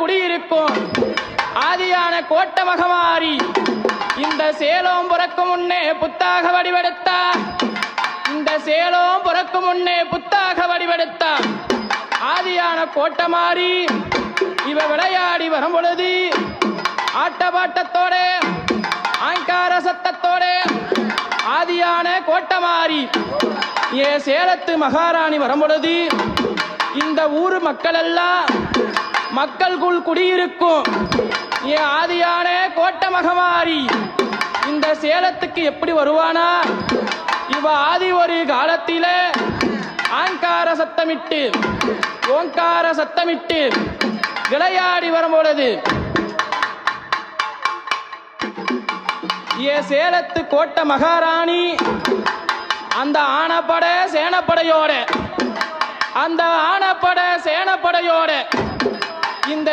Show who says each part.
Speaker 1: குடியிருக்கும் ஆதியான கோட்ட மகமாரி இந்த சேலம் பிறக்கும் முன்னே புத்தாக வடிவெடுத்தா. இந்த சேலம் பிறக்கும் முன்னே புத்தாக வடிவெடுத்தா. ஆதியான கோட்டை மாறி இவ விளையாடி வரும் பொழுது ஆட்டபாட்டத்தோட ஆங்கார சத்தத்தோட ஆதியான கோட்டை மாறி ஏ சேலத்து மகாராணி வரும் பொழுது இந்த ஊர் மக்கள் எல்லாம் மக்கள்குள் குடியிருக்கும் என் ஆதியான கோட்டை மகமாரி இந்த சேலத்துக்கு எப்படி வருவானா? இவ ஆதி ஒரு காலத்தில ஆங்கார சத்தமிட்டு ஓங்கார சத்தமிட்டு விளையாடி வரும் பொழுது ஏ சேலத்து கோட்டை மகாராணி அந்த ஆனப்பட சேனப்படையோட அந்த ஆனப்பட சேனப்படையோட இந்த